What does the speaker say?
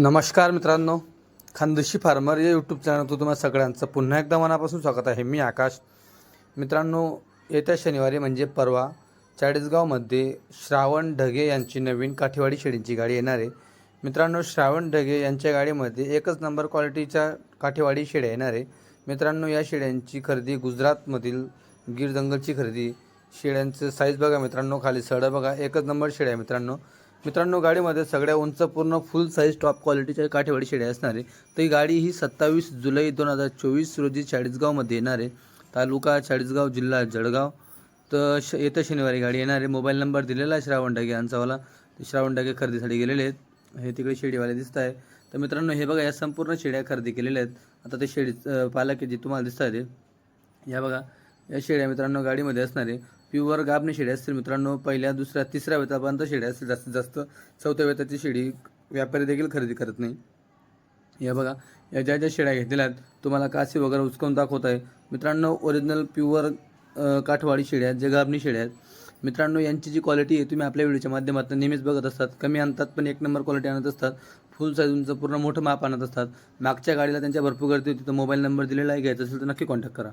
नमस्कार मित्रांनो खानदेशी फार्मर या यूट्यूब चॅनलवर तुम्हाला सगळ्यांचं पुन्हा एकदा मनापासून स्वागत आहे. मी आकाश. मित्रांनो येत्या शनिवारी म्हणजे परवा चाळीसगावमध्ये श्रावण ढगे यांची नवीन काठीवाडी शेळींची गाडी येणार आहे. मित्रांनो श्रावण ढगे यांच्या गाडीमध्ये एकच नंबर क्वालिटीच्या काठीवाडी शेळ्या येणार आहे. मित्रांनो या शेळ्यांची खरेदी गुजरातमधील गिर जंगलची खरेदी. शेळ्यांचं साईज बघा मित्रांनो खाली सडं बघा. एकच नंबर शेळ्या मित्रांनो. मित्रांनो गाडीमध्ये सगळ्या उंच पूर्ण फुल साईज टॉप क्वालिटीच्या काठेवाडी शेळ्या असणार आहे तर ही गाडी ही सत्तावीस जुलै दोन हजार चोवीस रोजी चाळीसगावमध्ये येणार आहे तालुका चाळीसगाव जिल्हा जळगाव. तर श येत्या शनिवारी गाडी येणार. आहे मोबाईल नंबर दिलेला आहे श्रावण डागे यांचावाला. ते श्रावण डागे खरेदीसाठी गेलेले आहेत. हे तिकडे शेडीवाले दिसत आहे. तर मित्रांनो हे बघा या संपूर्ण शेड्या खरेदी केलेल्या आहेत. आता ते शेडी पालक जे तुम्हाला दिसत आहे या बघा या शेळ्या मित्रांनो गाडीमध्ये असणारे प्युअर गाभणी शेळ्या असतील मित्रांनो. पहिल्या दुसऱ्या तिसऱ्या वेतापर्यंत शेळ्या असतील जास्तीत जास्त. चौथ्या वेताची शेळी व्यापारी देखील खरेदी करत नाही. या बघा या ज्या ज्या शेळ्या घेतलेल्या आहेत तुम्हाला काशी वगैरे उचकून दाखवत आहे. मित्रांनो ओरिजिनल प्युअर काठवाडी शेळ्या आहेत जे गाबणी शेळ्या आहेत मित्रांनो यांची जी क्वालिटी आहे तुम्ही आपल्या व्हिडिओच्या माध्यमातून नेहमीच बघत असतात. कमी आणतात पण एक नंबर क्वालिटी आणत असतात. फुल साईजचं पूर्ण मोठं माप आणत असतात. मागच्या गाडीला त्यांच्या भरपूर गर्दी होती तर मोबाईल नंबर दिलेला आहे घ्यायचा असेल तर नक्की कॉन्टॅक्ट करा.